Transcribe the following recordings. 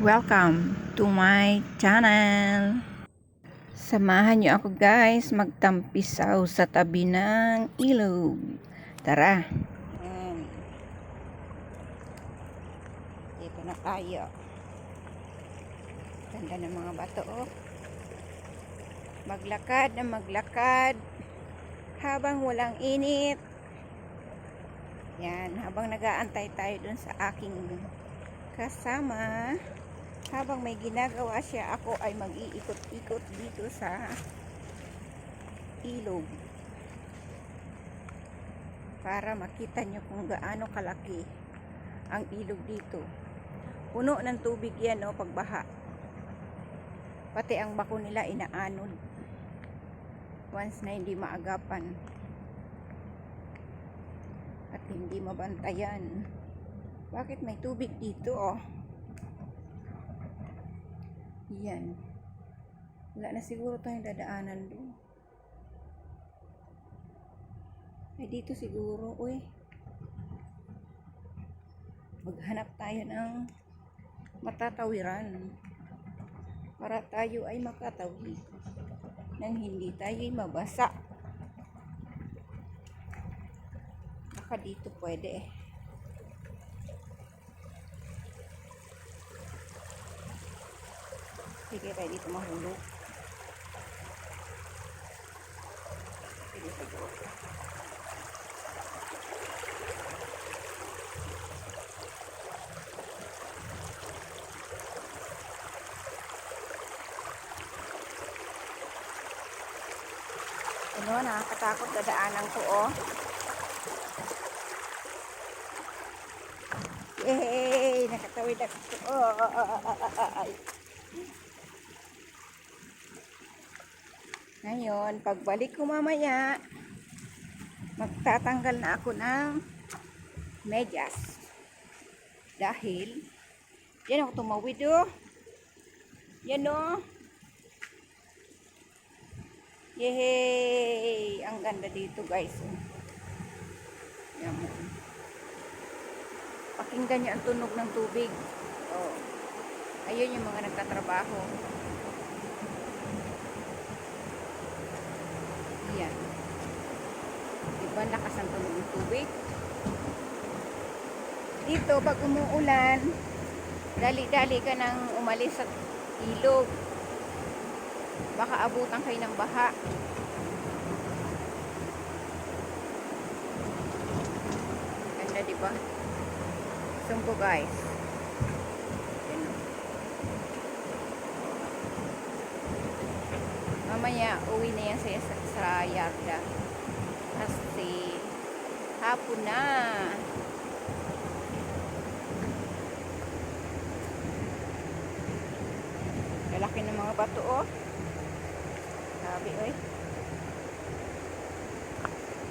Welcome to my channel. Samahan niyo ako guys magtampisaw sa tabi ng ilog. Tara. Ayan. Dito na tayo. Ganda ng mga bato oh. Maglakad na maglakad habang walang init. Yan, habang nag-aantay tayo dun sa aking kasama habang may ginagawa siya ako ay mag-iikot-ikot dito sa ilog. Para makita nyo kung gaano kalaki ang ilog dito. Puno ng tubig yan o pagbaha. Pati ang bako nila inaanod. Once na hindi maagapan. At hindi mabantayan. Bakit may tubig dito oh? Yan. Wala na siguro tayong dadaanan doon. Ay dito siguro, uy. Maghanap tayo ng matatawiran para tayo ay makatawid nang hindi tayo ay mabasa. Baka dito pwede eh. Sige tayo dito mahulog. Sige siguro. Ano, nakakatakot dadaanan ko, oh. Yay! Nakatawid ako. Oh, oh, oh, oh, oh, oh, oh. Ngayon, pagbalik ko mamaya, magtatanggal na ako ng medyas. Dahil, yan ako tumawid oh. Yan oh. Yehey! Ang ganda dito guys. Oh. Yan mo. Pakinggan niyo ang tunog ng tubig. Oh. Ayun yung mga nagtatrabaho. Yan. Diba lakas ang tunog ng tubig? Dito, pag umuulan, dali-dali ka nang umalis sa ilog. Baka abutan kayo ng baha. Ganda, diba? Sumpo, guys. Mamaya, uwi na yan sa, sa yarda. Hapon na. Lalaki ng mga bato, oh. Sabi, oy.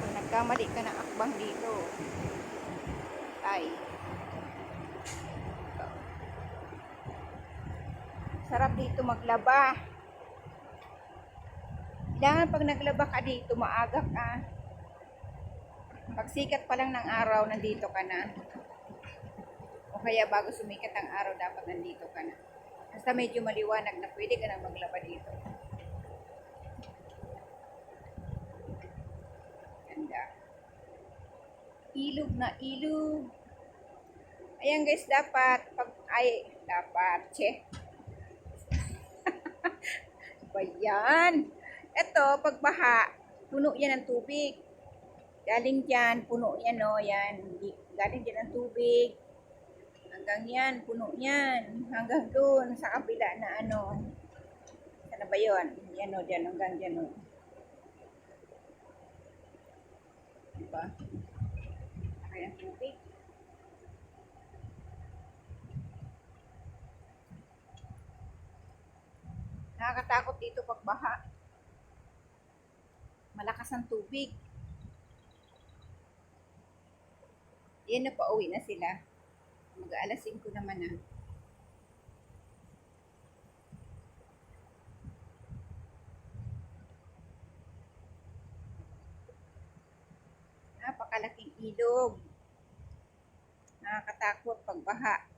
Pag nagkamali ka ng akbang dito, ay. Sarap dito maglaba. Kailangan pag naglaba ka dito, maaga ka. Pag sikat pa lang ng araw, nandito ka na. O kaya bago sumikat ang araw, dapat nandito ka na. Basta medyo maliwanag na pwede ka na maglaba dito. Ganda. Ilog na ilog. Ayan guys, dapat pag ay dapat che. ba yan? Ito, pagbaha, puno yan ng tubig. Galing dyan, puno yan, no, yan. Di- Galing dyan ng tubig. Hanggang yan, puno yan. Hanggang doon, sa kabila na ano. Sana ba yun? Yan, no, dyan, hanggang dyan, no. Diba? Laki ng tubig. Nakakatakot dito pagbaha. Malakas ang tubig. Yan na pauwi na sila. Mag-aalas 5 naman na. Napakalaking ilog. Nakakatakot pagbaha.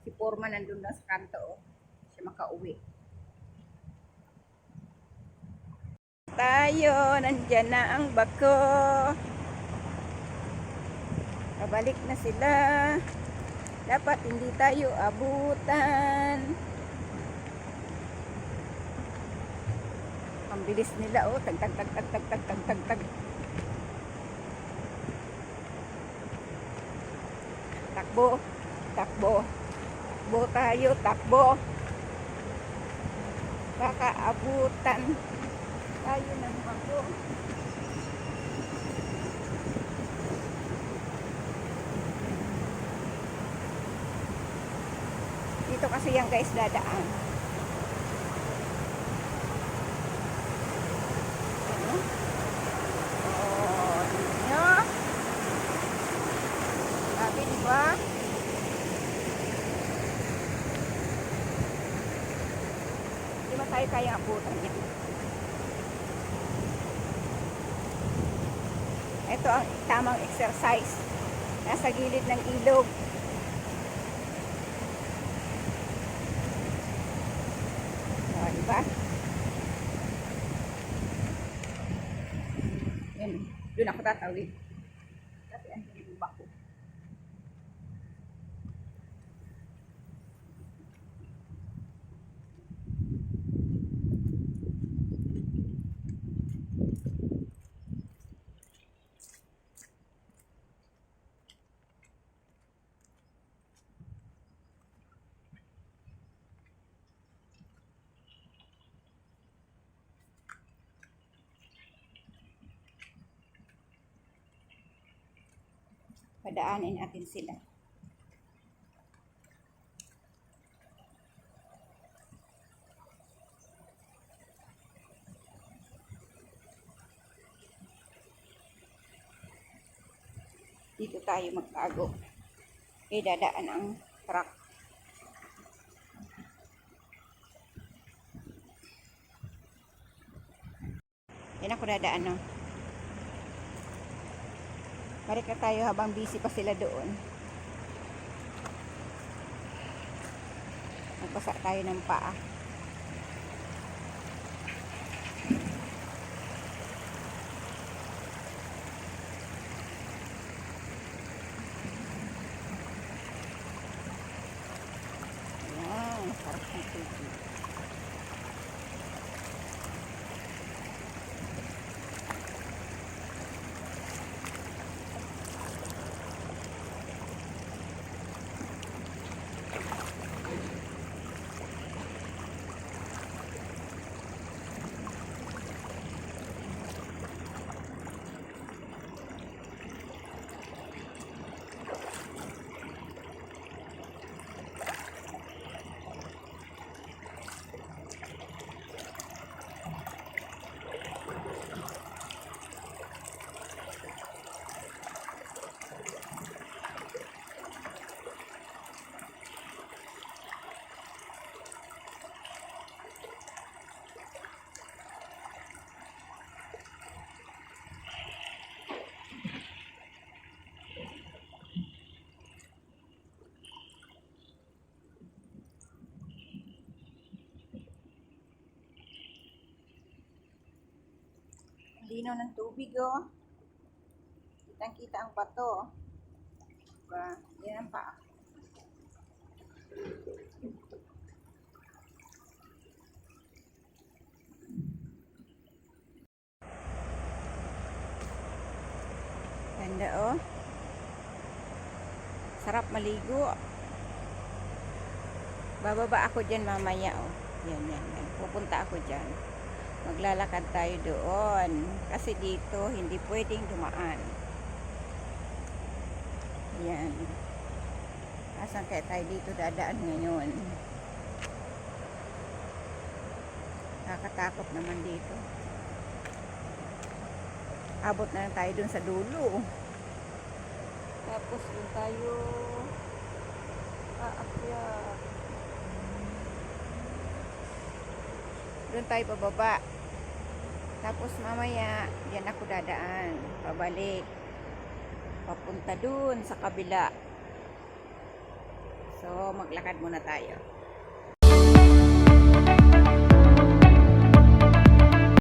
Si Forma nandun na sa kanto, oh. Siya makauwi. Tayo, nandyan na ang bako. Pabalik na sila. Dapat hindi tayo abutan. Ang bilis nila, oh. Tag, tag, tag, tag, tag, tag, tag, tag, tag. Takbo, takbo. Takbo tayo, takbo. Baka abutan tayo ng bako. Dito kasi yan guys dadaan. Ano? Oh, nyo. Sabi, di ba? Di ba tayo kaya? Ito ang tamang exercise. Nasa gilid ng ilog. O, di ba? Yan. Doon ako tatawid. Padaanin natin sila. Dito tayo magtago. Eh, dadaan ang truck. Yan ako dadaan, no? Balik na tayo habang busy pa sila doon. Magpasa tayo ng paa. Ayan, sarap ng tubig. Linaw ng tubig, oh. Kitang-kita ang bato. Diba? Yan ang paa. Ganda, oh. Sarap maligo. Bababa ako dyan mamaya, oh. Yan, yan, yan. Pupunta ako dyan maglalakad tayo doon. Kasi dito hindi pwedeng dumaan. Yan asan kaya tayo dito dadaan ngayon? Nakakatakot naman dito. Abot na lang tayo dun sa dulo. Tapos dun tayo aakyat doon tayo pababa. Tapos mamaya diyan ako dadaan. Pabalik. Papunta doon sa kabila. So maglakad muna tayo.